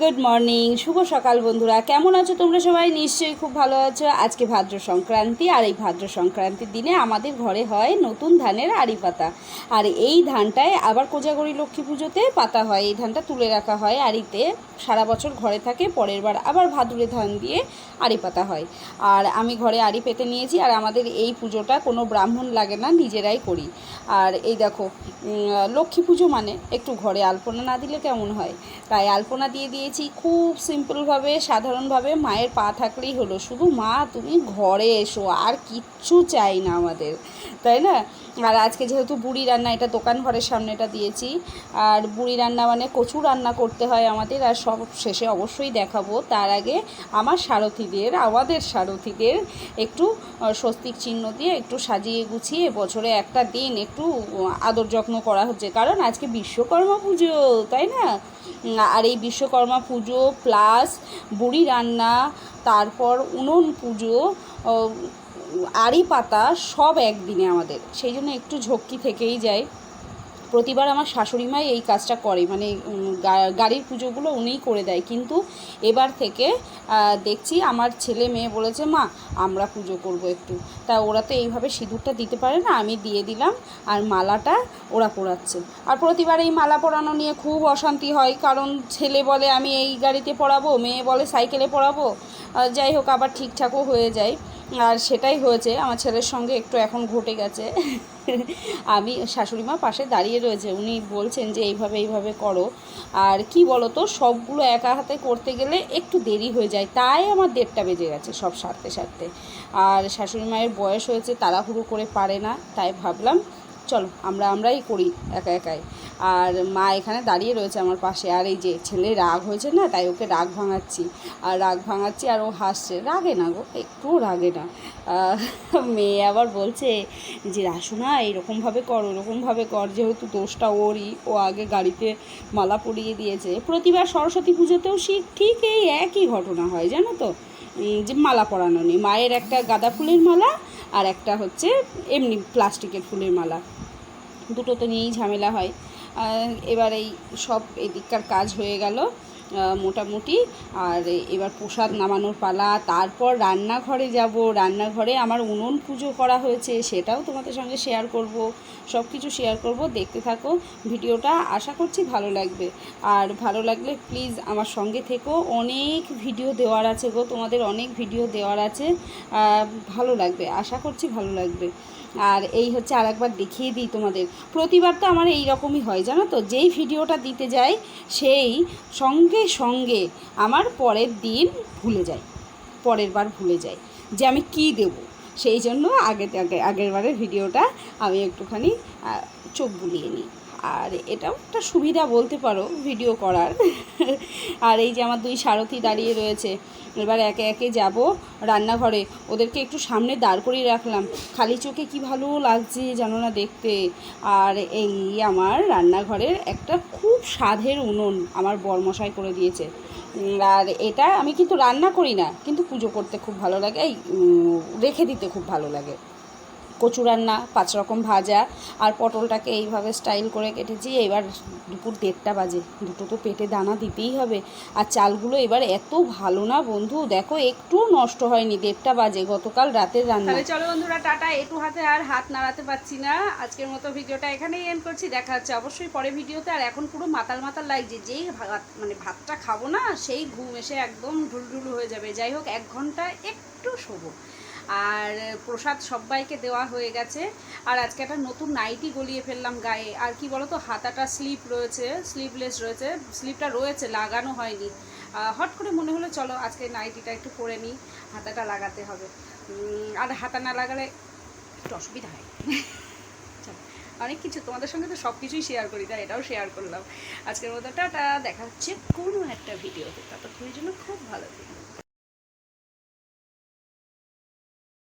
Good morning শুভ সকাল বন্ধুরা। কেমন আছো তোমরা সবাই? নিশ্চয়ই খুব ভালো আছো। আজকে ভাদ্র সংক্রান্তি, আর এই ভাদ্র সংক্রান্তির দিনে আমাদের ঘরে হয় নতুন ধানের আড়ি পাতা আর এই ধানটায় আবার কোজাগরি লক্ষ্মী পুজোতে পাতা হয়। এই ধানটা তুলে রাখা হয় আড়িতে। সারা বছর ঘরে থাকে, পরের বার আবার ভাদুরে ধান দিয়ে আড়ি পাতা হয়। আর আমি ঘরে আড়ি পেতে নিয়েছি, আর আমাদের এই পুজোটা কোনো ব্রাহ্মণ লাগে না, নিজেরাই করি। আর এই দেখো লক্ষ্মী পুজো মানে একটু ঘরে আলপনা না দিলে কেমন হয়? তাই আলপনা দিয়ে দিয়ে দিয়েছি খুব সিম্পলভাবে, সাধারণভাবে মায়ের পা থাকলেই হলো। শুধু মা, তুমি ঘরে এসো, আর কিচ্ছু চাই না আমাদের, তাই না? আর আজকে যেহেতু বুড়ি রান্না, এটা দোকান ঘরের সামনে এটা দিয়েছি। আর বুড়ি রান্না মানে কচু রান্না করতে হয় আমাদের, আর সব শেষে অবশ্যই দেখাবো। তার আগে আমার সারথীদের, আমাদের সারথীদের একটু স্বস্তিক চিহ্ন দিয়ে একটু সাজিয়ে গুছিয়ে বছরে একটা দিন একটু, আদর যত্ন করা হচ্ছে। কারণ আজকে বিশ্বকর্মা পুজো, তাই না? আর এই বিশ্বকর্মা পুজো প্লাস বুড়ি রান্না, তারপর উনুন পুজো আড়ি পাতা সব একদিনে আমাদের। সেই জন্য একটু ঝক্কি থেকেই যায়। প্রতিবার আমার শাশুড়ি মাই এই কাজটা করে মানে গাড়ির পুজোগুলো উনিই করে দেয়। কিন্তু এবার থেকে দেখছি আমার ছেলে মেয়ে বলেছে, মা, আমরা পুজো করব একটু। তা ওরা তো এইভাবে সিঁদুরটা দিতে পারে না, আমি দিয়ে দিলাম, আর মালাটা ওরা পরাচ্ছে। আর প্রতিবার এই মালা পরানো নিয়ে খুব অশান্তি হয়, কারণ ছেলে বলে, আমি এই গাড়িতে পরাবো, মেয়ে বলে, সাইকেলে আর যাই হোক, আবার ঠিকঠাকও হয়ে যায়। আর সেটাই হয়েছে, আমার ছেলের সঙ্গে একটু এখন ঘটে গেছে। আমি শাশুড়ি মা পাশে দাঁড়িয়ে রয়েছে, উনি বলছেন যে এইভাবে এইভাবে করো। আর কি বলো তো সবগুলো একা হাতে করতে গেলে একটু দেরি হয়ে যায়, তাই আমার দেড়টা বেজে গেছে সব সারতে সারতে। আর শাশুড়ি মায়ের বয়স হয়েছে, তাড়াহুড়ো করে পারে না, তাই ভাবলাম, চলো আমরা আমরাই করি একা একাই। আর মা এখানে দাঁড়িয়ে রয়েছে আমার পাশে। আর এই যে ছেলে রাগ হয়েছে না, তাই ওকে রাগ ভাঙাচ্ছি। আর রাগ ভাঙাচ্ছি আর ও হাসছে। রাগে না গো, একটুও রাগে না। মেয়ে আবার বলছে যে রাসুনা এরকমভাবে কর, ওরকমভাবে কর। যেহেতু দোষটা ওরই, ও আগে গাড়িতে মালা পরিয়ে দিয়েছে। প্রতিবার সরস্বতী পুজোতেও শি ঠিক এই একই ঘটনা হয়, জানো তো? যে মালা পরানো নেই। মায়ের একটা গাঁদা ফুলের মালা আর একটা হচ্ছে এমনি প্লাস্টিকের ফুলের মালা। দুটো তো নিয়েই ঝামেলা হয়। এবার এই সব এদিককার কাজ হয়ে গেল। মোটামুটি। আর এবার প্রসাদ নামানোর পালা, তারপর রান্নাঘরে যাব। রান্নাঘরে আমার উনুন পুজো করা হয়েছে, সেটাও তোমাদের সঙ্গে শেয়ার করব। সব কিছু শেয়ার করব, দেখতে থাকো ভিডিওটা। আশা করছি ভালো লাগবে। আর ভালো লাগলে প্লিজ আমার সঙ্গে থেকো। অনেক ভিডিও দেওয়ার আছে গো, তোমাদের অনেক ভিডিও দেওয়ার আছে। ভালো লাগবে, আশা করছি ভালো লাগবে। আর এই হচ্ছে আর একবার দেখিয়ে দিই তোমাদের। প্রতিবার তো আমার এই রকমই হয়, জানো তো? যেই ভিডিওটা দিতে যাই, সেই সঙ্গে সঙ্গে আমার পরের দিন ভুলে যাই পরের বার ভুলে যাই যে আমি কি দেব। সেই জন্য আগে আগে, আগের বারের ভিডিওটা আমি একটুখানি চোখ বুলিয়ে নিই। আর এটাও একটা সুবিধা বলতে পারো ভিডিও করার। আর এই যে আমার দুই সারথি দাঁড়িয়ে রয়েছে, এবার একে একে যাব রান্নাঘরে। ওদেরকে একটু সামনে দাঁড় করিয়ে রাখলাম। খালি চোখে কি ভালো লাগছে জানো না দেখতে। আর এই আমার রান্নাঘরের একটা খুব স্বাদের উনুন আমার বরমশাই করে দিয়েছে। আর এটা আমি কিন্তু রান্না করি না, কিন্তু পুজো করতে খুব ভালো লাগে, এই রেখে দিতে খুব ভালো লাগে। কচু রান্না, পাঁচ রকম ভাজা আর পটলটাকে এইভাবে স্টাইল করে কেটেছি। এবার দুপুর দেড়টা বাজে। দুটো তো পেটে দানা দিতেই হবে। আর চালগুলো এবার এত ভালো না বন্ধু। দেখো, একটুও নষ্ট হয়নি। দেড়টা বাজে। গতকাল রাতের রান্না। চলো বন্ধুরা, টাটা। একটু হাতে আর হাত নাড়াতে পারছি না। আজকের মতো ভিডিওটা এখানেই এন্ড করছি। দেখা হচ্ছে অবশ্যই পরে ভিডিওতে। আর এখন পুরো মাতাল মাতাল লাগছে। যেই ভাত মানে ভাতটা খাব না, সেই ঘুম এসে একদম ঢুলঢুল হয়ে যাবে। যাই হোক, এক ঘণ্টা একটু শোবো। আর প্রসাদ সবাইকে দেওয়া হয়ে গেছে। আর আজকে একটা নতুন নাইটি গলিয়ে ফেললাম গায়ে। আর কি বলো তো হাতাটা স্লিপ রয়েছে স্লিপলেস রয়েছে স্লিপটা রয়েছে, লাগানো হয়নি। হট করে মনে হলো, চলো আজকে নাইটিটা একটু পরে নিই, হাতাটা লাগাতে হবে। আর হাতা না লাগালে একটু অসুবিধা হয়। অনেক কিছু। তোমাদের সঙ্গে তো সব কিছুই শেয়ার করি, তাই এটাও শেয়ার করলাম। আজকের মতো টাটা, দেখা হচ্ছে কোনো একটা ভিডিওতে ততক্ষণের জন্য খুব ভালো থেকো।